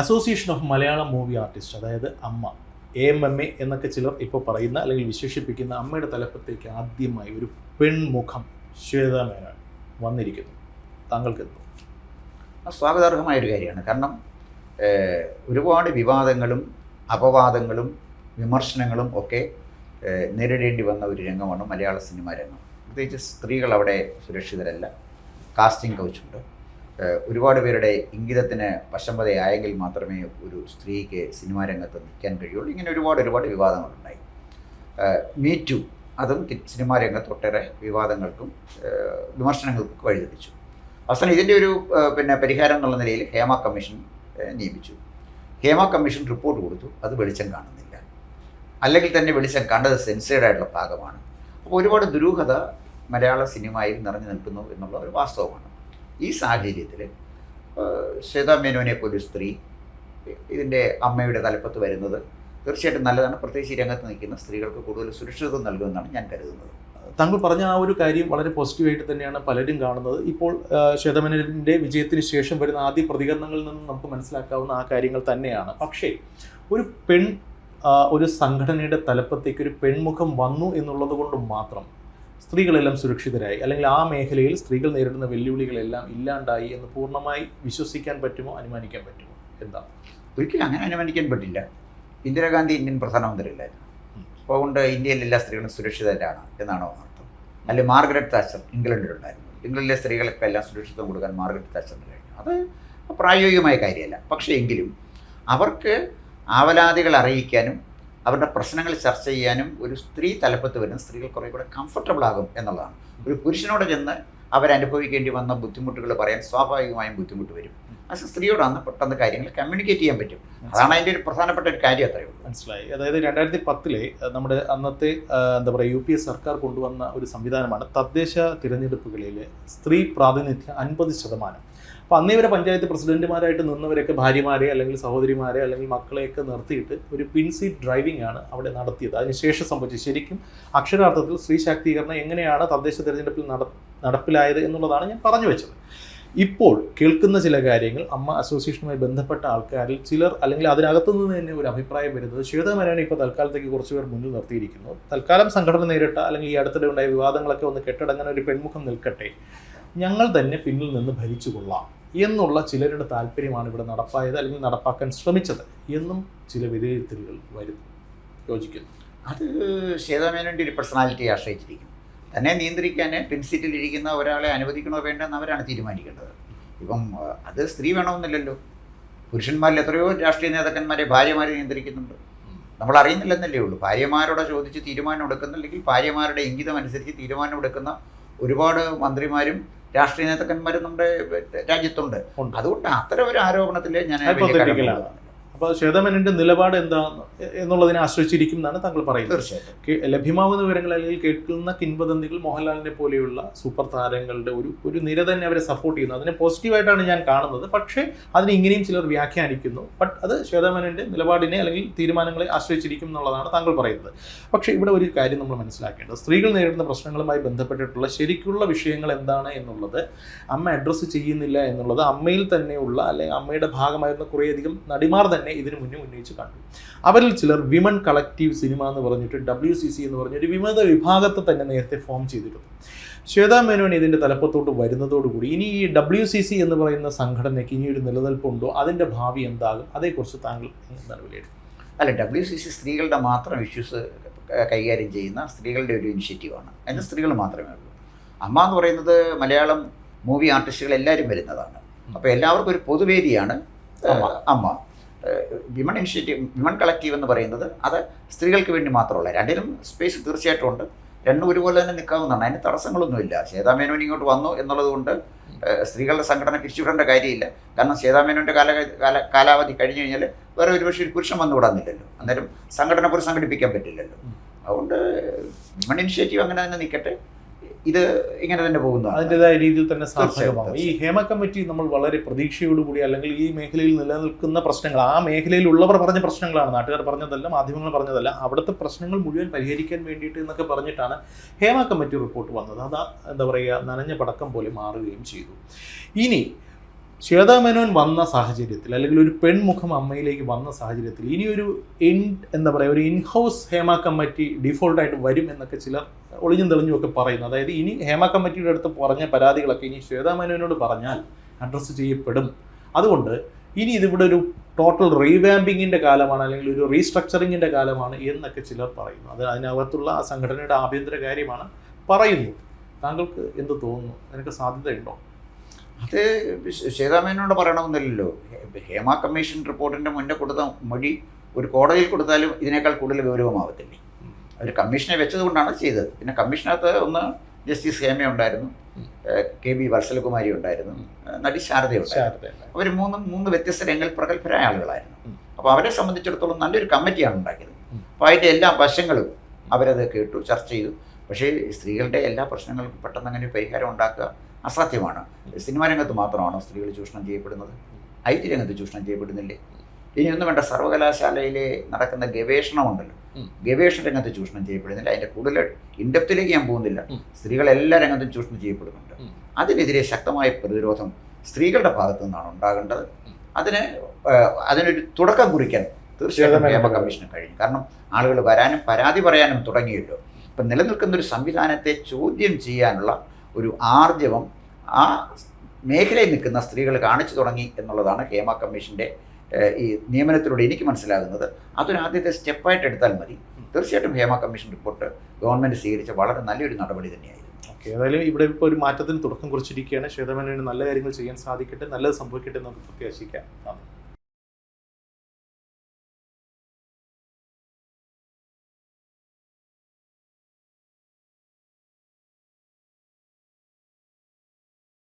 Association of Malayalam movie artist അതായത് അമ്മ A M M A എന്നൊക്കെ ചിലർ ഇപ്പോൾ പറയുന്ന അല്ലെങ്കിൽ വിശേഷിപ്പിക്കുന്ന അമ്മയുടെ തലപ്പത്തേക്ക് ആദ്യമായി ഒരു പെൺമുഖം ശ്വേത മേനോൻ വന്നിരിക്കുന്നു. താങ്കൾക്ക് എന്തോ അത് സ്വാഗതാർഹമായ ഒരു കാര്യമാണ്. കാരണം ഒരുപാട് വിവാദങ്ങളും അപവാദങ്ങളും വിമർശനങ്ങളും ഒക്കെ നേരിടേണ്ടി വന്ന ഒരു രംഗമാണ് മലയാള സിനിമാ രംഗം. പ്രത്യേകിച്ച് സ്ത്രീകൾ അവിടെ സുരക്ഷിതരല്ല. കാസ്റ്റിംഗ് കൗച്ചുണ്ട്. ഒരുപാട് പേരുടെ ഇംഗിതത്തിന് വശംവതയായെങ്കിൽ മാത്രമേ ഒരു സ്ത്രീക്ക് സിനിമാ രംഗത്ത് നിൽക്കാൻ കഴിയുള്ളൂ. ഇങ്ങനെ ഒരുപാട് ഒരുപാട് വിവാദങ്ങളുണ്ടായി. മീ ടു അതും സിനിമാ രംഗത്ത് ഒട്ടേറെ വിവാദങ്ങൾക്കും വിമർശനങ്ങൾക്കും വഴിതെളിച്ചു അവസാനം ഇതിന്റെ ഒരു പിന്നെ പരിഹാരം എന്നുള്ള നിലയിൽ ഹേമ കമ്മീഷൻ നിയമിച്ചു. ഹേമ കമ്മീഷൻ റിപ്പോർട്ട് കൊടുത്തു. അത് വെളിച്ചം കാണുന്നില്ല. അല്ലെങ്കിൽ തന്നെ വെളിച്ചം കണ്ടത് സെൻസേർഡ് ആയിട്ടുള്ള ഭാഗമാണ്. അപ്പോൾ ഒരുപാട് ദുരൂഹത മലയാള സിനിമയിൽ നിറഞ്ഞു നിൽക്കുന്നു എന്നുള്ള ഒരു വാസ്തവമാണ്. ഈ സാഹചര്യത്തിൽ ശ്വേതാ മേനോനെ പോലൊരു സ്ത്രീ ഇതിന്റെ അമ്മയുടെ തലപ്പത്ത് വരുന്നത് തീർച്ചയായിട്ടും നല്ലതാണ്. പ്രത്യേകിച്ച് രംഗത്ത് നിൽക്കുന്ന സ്ത്രീകൾക്ക് കൂടുതൽ സുരക്ഷിതത്വം നൽകുമെന്നാണ് ഞാൻ കരുതുന്നത്. താങ്കൾ പറഞ്ഞ ആ ഒരു കാര്യം വളരെ പോസിറ്റീവായിട്ട് തന്നെയാണ് പലരും കാണുന്നത്. ഇപ്പോൾ ആ, വിജയത്തിന് ശേഷം വരുന്ന ആദ്യ പ്രതികരണങ്ങളിൽ നിന്ന് നമുക്ക് മനസ്സിലാക്കാവുന്ന ആ കാര്യങ്ങൾ തന്നെയാണ്. പക്ഷേ ഒരു പെൺ ഒരു സംഘടനയുടെ തലപ്പത്തേക്ക് ഒരു പെൺമുഖം വന്നു എന്നുള്ളത് കൊണ്ട് മാത്രം സ്ത്രീകളെല്ലാം സുരക്ഷിതരായി. അല്ലെങ്കിൽ ആ മേഖലയിൽ സ്ത്രീകൾ നേരിടുന്ന വെല്ലുവിളികളെല്ലാം ഇല്ലാണ്ടായി എന്ന് പൂർണമായി വിശ്വസിക്കാൻ പറ്റുമോ? അനുമാനിക്കാൻ പറ്റുമോ? എന്താ? ഒരിക്കലും അങ്ങനെ അനുമാനിക്കാൻ പറ്റില്ല. ഇന്ദിരാഗാന്ധി ഇന്ത്യൻ പ്രധാനമന്ത്രിയല്ലായിരുന്നു. അതുകൊണ്ട് ഇന്ത്യയിലെ എല്ലാ സ്ത്രീകളും സുരക്ഷിതരാണ് എന്നാണോ അർത്ഥം അല്ലെ മാർഗരറ്റ് താച്ചർ ഇംഗ്ലണ്ടിലുണ്ടായിരുന്നു. ഇംഗ്ലണ്ടിലെ സ്ത്രീകൾക്ക് എല്ലാം സുരക്ഷിതം കൊടുക്കാൻ മാർഗരറ്റ് താച്ചറിന് കഴിഞ്ഞു. അത് പ്രായോഗികമായ കാര്യമല്ല. പക്ഷേ എങ്കിലും അവർക്ക് ആവലാതികൾ അറിയിക്കാനും അവരുടെ പ്രശ്നങ്ങൾ ചർച്ച ചെയ്യാനും ഒരു സ്ത്രീ തലപ്പത്ത് വരുന്ന സ്ത്രീകൾ കുറേ കൂടെ കംഫർട്ടബിൾ ആകും എന്നുള്ളതാണ്. ഒരു പുരുഷനോട് ചെന്ന് അവരനുഭവിക്കേണ്ടി വന്ന ബുദ്ധിമുട്ടുകൾ പറയാൻ സ്വാഭാവികമായും ബുദ്ധിമുട്ട് വരും. പക്ഷേ സ്ത്രീയോടാണ് പെട്ടെന്ന് കാര്യങ്ങൾ കമ്മ്യൂണിക്കേറ്റ് ചെയ്യാൻ പറ്റും. അതാണ് അതിന്റെ ഒരു പ്രധാനപ്പെട്ട ഒരു കാര്യം അത്രയേ ഉള്ളൂ. മനസ്സിലായി. അതായത് രണ്ടായിരത്തി പത്തിലെ നമ്മുടെ അന്നത്തെ എന്താ പറയുക യു പി എ സർക്കാർ കൊണ്ടുവന്ന ഒരു സംവിധാനമാണ് തദ്ദേശ തിരഞ്ഞെടുപ്പുകളിൽ സ്ത്രീ പ്രാതിനിധ്യം അൻപത് ശതമാനം. അപ്പോൾ അന്നേ വരെ പഞ്ചായത്ത് പ്രസിഡന്റുമാരായിട്ട് നിന്നവരൊക്കെ ഭാര്യമാരെ അല്ലെങ്കിൽ സഹോദരിമാരെ അല്ലെങ്കിൽ മക്കളെയൊക്കെ നിർത്തിയിട്ട് ഒരു പിൻസീറ്റ് ഡ്രൈവിംഗ് ആണ് അവിടെ നടത്തിയത്. അതിനുശേഷം സംഭവിച്ചത് ശരിക്കും അക്ഷരാർത്ഥത്തിൽ സ്ത്രീ ശാക്തീകരണം എങ്ങനെയാണ് തദ്ദേശ തിരഞ്ഞെടുപ്പിൽ നട നടപ്പിലായത് എന്നുള്ളതാണ് ഞാൻ പറഞ്ഞു വെച്ചത്. ഇപ്പോൾ കേൾക്കുന്ന ചില കാര്യങ്ങൾ അമ്മ അസോസിയേഷനുമായി ബന്ധപ്പെട്ട ആൾക്കാരിൽ ചിലർ അല്ലെങ്കിൽ അതിനകത്തു നിന്ന് തന്നെ ഒരു അഭിപ്രായം വരുന്നത് ശ്വേതമേനോനെ ഇപ്പോൾ തൽക്കാലത്തേക്ക് കുറച്ച് പേർ മുന്നിൽ നിർത്തിയിരിക്കുന്നു. തൽക്കാലം സംഘടന നേരിട്ട അല്ലെങ്കിൽ ഈ അടുത്തിടെ ഉണ്ടായ വിവാദങ്ങളൊക്കെ ഒന്ന് കെട്ടടങ്ങാൻ ഒരു പെൺമുഖം നിൽക്കട്ടെ. ഞങ്ങൾ തന്നെ പിന്നിൽ നിന്ന് ഭരിച്ചു കൊള്ളാം എന്നുള്ള ചിലരുടെ താല്പര്യമാണ് ഇവിടെ നടപ്പായത് അല്ലെങ്കിൽ നടപ്പാക്കാൻ ശ്രമിച്ചത് എന്നും ചില വിലയിരുത്തലുകൾ വരുന്നു. യോജിക്കുന്നു. അത് ശ്വേതമേനോന്റെ ഒരു പേഴ്സണാലിറ്റിയെ ആശ്രയിച്ചിരിക്കും തന്നെ നിയന്ത്രിക്കാൻ പിൻസീറ്റിൽ ഇരിക്കുന്ന ഒരാളെ അനുവദിക്കണോ വേണ്ടെന്ന് അവരാണ് തീരുമാനിക്കേണ്ടത്. ഇപ്പം അത് സ്ത്രീ വേണമെന്നില്ലല്ലോ. പുരുഷന്മാരിൽ എത്രയോ രാഷ്ട്രീയ നേതാക്കന്മാരെ ഭാര്യമാരെ നിയന്ത്രിക്കുന്നുണ്ട്. നമ്മൾ അറിയുന്നില്ലെന്നല്ലേ ഉള്ളൂ. ഭാര്യമാരോട് ചോദിച്ച് തീരുമാനം എടുക്കുന്നില്ലെങ്കിൽ ഭാര്യമാരുടെ ഇംഗിതം അനുസരിച്ച് തീരുമാനം എടുക്കുന്ന ഒരുപാട് മന്ത്രിമാരും രാഷ്ട്രീയ നേതാക്കന്മാരും നമ്മുടെ രാജ്യത്തുണ്ട്. അതുകൊണ്ട് അത്തരം ഒരു ആരോപണത്തിൽ ഞാൻ അപ്പോൾ ശ്വേതമേനന്റെ നിലപാട് എന്താണെന്ന് എന്നുള്ളതിനെ ആശ്രയിച്ചിരിക്കും എന്നാണ് താങ്കൾ പറയുന്നത്. ലഭ്യമാവുന്ന വിവരങ്ങൾ അല്ലെങ്കിൽ കേൾക്കുന്ന കിൻവദന്തികൾ മോഹൻലാലിനെ പോലെയുള്ള സൂപ്പർ താരങ്ങളുടെ ഒരു ഒരു നിര തന്നെ അവരെ സപ്പോർട്ട് ചെയ്യുന്നു. അതിനെ പോസിറ്റീവായിട്ടാണ് ഞാൻ കാണുന്നത്. പക്ഷേ അതിനെ ഇങ്ങനെയും ചിലർ വ്യാഖ്യാനിക്കുന്നു. ബട്ട് അത് ശ്വേതമേനന്റെ നിലപാടിനെ അല്ലെങ്കിൽ തീരുമാനങ്ങളെ ആശ്രയിച്ചിരിക്കും എന്നുള്ളതാണ് താങ്കൾ പറയുന്നത്. പക്ഷേ ഇവിടെ ഒരു കാര്യം നമ്മൾ മനസ്സിലാക്കേണ്ടത്. സ്ത്രീകൾ നേരിടുന്ന പ്രശ്നങ്ങളുമായി ബന്ധപ്പെട്ടിട്ടുള്ള ശരിക്കുള്ള വിഷയങ്ങൾ എന്താണ് എന്നുള്ളത് അമ്മ അഡ്രസ്സ് ചെയ്യുന്നില്ല എന്നുള്ളത് അമ്മയിൽ തന്നെയുള്ള അല്ലെങ്കിൽ അമ്മയുടെ ഭാഗമായിരുന്ന കുറേയധികം നടിമാർ തന്നെ ഇതിനു മുന്നേ ഉന്നയിച്ച് കണ്ടു. അവരിൽ ചിലർ വിമൻ കളക്റ്റീവ് സിനിമ എന്ന് പറഞ്ഞിട്ട് ഡബ്ല്യു സി സി എന്ന് പറഞ്ഞൊരു വിമത വിഭാഗത്തെ തന്നെ നേരത്തെ ഫോം ചെയ്തിരുന്നു ശ്വേതാ മേനോൻ ഇതിന്റെ തലപ്പത്തോട്ട് വരുന്നതോടുകൂടി ഇനി ഈ ഡബ്ല്യു സി സി എന്ന് പറയുന്ന സംഘടനയ്ക്ക് ഇനി ഒരു നിലനിൽപ്പുണ്ടോ? അതിന്റെ ഭാവി എന്താകും? അതേക്കുറിച്ച് താങ്കൾ എന്താണ് വിലയിരുത്തുന്നത് അല്ല ഡബ്ല്യു സി സി സ്ത്രീകളുടെ മാത്രം ഇഷ്യൂസ് കൈകാര്യം ചെയ്യുന്ന സ്ത്രീകളുടെ ഒരു ഇനിഷ്യേറ്റീവാണ് അതിന് സ്ത്രീകൾ മാത്രമേ ഉള്ളൂ. അമ്മ എന്ന് പറയുന്നത് മലയാളം മൂവി ആർട്ടിസ്റ്റുകൾ എല്ലാവരും വരുന്നതാണ്. അപ്പോൾ എല്ലാവർക്കും ഒരു പൊതുവേദിയാണ് അമ്മ. വിമൺ ഇനിഷ്യേറ്റീവ് വിമൺ കളക്റ്റീവ് എന്ന് പറയുന്നത് അത് സ്ത്രീകൾക്ക് വേണ്ടി മാത്രമുള്ള രണ്ടിലും സ്പേസ് തീർച്ചയായിട്ടും ഉണ്ട്. രണ്ടും ഒരുപോലെ തന്നെ നിൽക്കാവുന്നതാണ്. അതിന് തടസ്സങ്ങളൊന്നുമില്ല. ശ്വേതാമേനോൻ ഇങ്ങോട്ട് വന്നു എന്നുള്ളത് കൊണ്ട് സ്ത്രീകളുടെ സംഘടന പിരിച്ചുവിടേണ്ട കാര്യമില്ല. കാരണം ശ്വേതാമേനോന്റെ കാല കാല കാലാവധി കഴിഞ്ഞു കഴിഞ്ഞാൽ വേറെ ഒരുപക്ഷെ ഒരു പുരുഷൻ വന്നു വിടാന്നില്ലല്ലോ അന്നേരം സംഘടന പോലും സംഘടിപ്പിക്കാൻ പറ്റില്ലല്ലോ. അതുകൊണ്ട് വിമൺ ഇനിഷ്യേറ്റീവ് അങ്ങനെ തന്നെ നിൽക്കട്ടെ. ഇത് ഇങ്ങനെ തന്നെ പോകുന്നു അതിന്റെതായ രീതിയിൽ തന്നെ സാധ്യമാകും സാർത്ഥകമാകും ഈ ഹേമ കമ്മിറ്റി നമ്മൾ വളരെ പ്രതീക്ഷയോടുകൂടി അല്ലെങ്കിൽ ഈ മേഖലയിൽ നിലനിൽക്കുന്ന പ്രശ്നങ്ങൾ ആ മേഖലയിൽ ഉള്ളവർ പറഞ്ഞ പ്രശ്നങ്ങളാണ്. നാട്ടുകാർ പറഞ്ഞതല്ല മാധ്യമങ്ങൾ പറഞ്ഞതല്ല അവിടുത്തെ പ്രശ്നങ്ങൾ മുഴുവൻ പരിഹരിക്കാൻ വേണ്ടിയിട്ട് എന്നൊക്കെ പറഞ്ഞിട്ടാണ് ഹേമ കമ്മിറ്റി റിപ്പോർട്ട് വന്നത്. അത് എന്താ പറയുക നനഞ്ഞ പടക്കം പോലെ മാറുകയും ചെയ്തു. ഇനി ശ്വേതാ മേനോൻ വന്ന സാഹചര്യത്തിൽ അല്ലെങ്കിൽ ഒരു പെൺമുഖം അമ്മയിലേക്ക് വന്ന സാഹചര്യത്തിൽ ഇനി ഒരു ഇൻ എന്താ പറയുക ഒരു ഇൻഹൗസ് ഹേമ കമ്മിറ്റി ഡിഫോൾട്ടായിട്ട് വരും എന്നൊക്കെ ചിലർ ഒളിഞ്ഞും തെളിഞ്ഞും ഒക്കെ പറയുന്നു. അതായത് ഇനി ഹേമ കമ്മിറ്റിയുടെ അടുത്ത് പറഞ്ഞ പരാതികളൊക്കെ ഇനി ശ്വേതാ മേനോനോട് പറഞ്ഞാൽ അഡ്രസ്സ് ചെയ്യപ്പെടും. അതുകൊണ്ട് ഇനി ഇതിവിടെ ഒരു ടോട്ടൽ റീവാമ്പിങ്ങിന്റെ കാലമാണ് അല്ലെങ്കിൽ ഒരു റീസ്ട്രക്ചറിങ്ങിന്റെ കാലമാണ് എന്നൊക്കെ ചിലർ പറയുന്നു. അത് അതിനകത്തുള്ള ആ സംഘടനയുടെ ആഭ്യന്തര കാര്യമാണ് പറയുന്നു. താങ്കൾക്ക് എന്ത് തോന്നുന്നു? അതിനൊക്കെ സാധ്യതയുണ്ടോ? അത് സീതാമേനോട് പറയണമെന്നില്ലല്ലോ. ഹേമ കമ്മീഷൻ റിപ്പോർട്ടിന്റെ മുന്നേ കൊടുത്ത മൊഴി ഒരു കോടതിയിൽ കൊടുത്താലും ഇതിനേക്കാൾ കൂടുതൽ ഗൗരവമാവത്തില്ലേ. അവർ കമ്മീഷനെ വെച്ചതുകൊണ്ടാണ് ചെയ്തത്. പിന്നെ കമ്മീഷനകത്ത് ഒന്ന് ജസ്റ്റിസ് ഹേമ ഉണ്ടായിരുന്നു കെ ബി വത്സലകുമാരി ഉണ്ടായിരുന്നു നടി ശാരദ ഉണ്ടായിരുന്നു. അവർ മൂന്ന് മൂന്ന് വ്യത്യസ്ത രംഗങ്ങളിൽ പ്രഗത്ഭരായ ആളുകളായിരുന്നു. അപ്പോൾ അവരെ സംബന്ധിച്ചിടത്തോളം നല്ലൊരു കമ്മിറ്റിയാണ് ഉണ്ടാക്കിയത്. അപ്പോൾ അതിന്റെ എല്ലാ വശങ്ങളും അവരത് കേട്ടു ചർച്ച ചെയ്തു. പക്ഷേ സ്ത്രീകളുടെ എല്ലാ പ്രശ്നങ്ങൾക്കും പെട്ടെന്ന് അങ്ങനെ പരിഹാരം ഉണ്ടാക്കുക അസാധ്യമാണ് സിനിമാ രംഗത്ത് മാത്രമാണോ സ്ത്രീകൾ ചൂഷണം ചെയ്യപ്പെടുന്നത്? ഐ ടി രംഗത്ത് ചൂഷണം ചെയ്യപ്പെടുന്നില്ലേ? ഇനിയൊന്നും വേണ്ട. സർവകലാശാലയിലെ നടക്കുന്ന ഗവേഷണമുണ്ടല്ലോ. ഗവേഷണ രംഗത്ത് ചൂഷണം ചെയ്യപ്പെടുന്നില്ല. അതിന്റെ കൂടുതൽ ഇൻഡെപ്തിലേക്ക് ഞാൻ പോകുന്നില്ല. സ്ത്രീകൾ എല്ലാ രംഗത്തും ചൂഷണം ചെയ്യപ്പെടുന്നുണ്ട്. അതിനെതിരെ ശക്തമായ പ്രതിരോധം സ്ത്രീകളുടെ ഭാഗത്തു നിന്നാണ് ഉണ്ടാകേണ്ടത്. അതിന് അതിനൊരു തുടക്കം കുറിക്കാൻ തീർച്ചയായിട്ടും നിയമ കമ്മീഷന് കഴിഞ്ഞു. കാരണം ആളുകൾ വരാനും പരാതി പറയാനും തുടങ്ങിയല്ലോ. ഇപ്പം നിലനിൽക്കുന്ന ഒരു സംവിധാനത്തെ ചോദ്യം ചെയ്യാനുള്ള ഒരു ആർജവം ആ മേഖലയിൽ നിൽക്കുന്ന സ്ത്രീകൾ കാണിച്ചു തുടങ്ങി എന്നുള്ളതാണ് ഹേമ കമ്മീഷന്റെ ഈ നിയമനത്തിലൂടെ എനിക്ക് മനസ്സിലാകുന്നത്. അതൊരു ആദ്യത്തെ സ്റ്റെപ്പായിട്ട് എടുത്താൽ മതി. തീർച്ചയായിട്ടും ഹേമ കമ്മീഷൻ റിപ്പോർട്ട് ഗവൺമെന്റ് സ്വീകരിച്ച വളരെ നല്ലൊരു നടപടി തന്നെയായിരുന്നു. ഓക്കെ ഏതായാലും ഇവിടെ ഇപ്പോൾ ഒരു മാറ്റത്തിന് തുടക്കം കുറിച്ചിരിക്കുകയാണ്. ശ്വേതമേനോന് നല്ല കാര്യങ്ങൾ ചെയ്യാൻ സാധിക്കട്ടെ നല്ലത് സംഭവിക്കട്ടെ നമുക്ക് പ്രത്യാശിക്കാം. നന്ദി.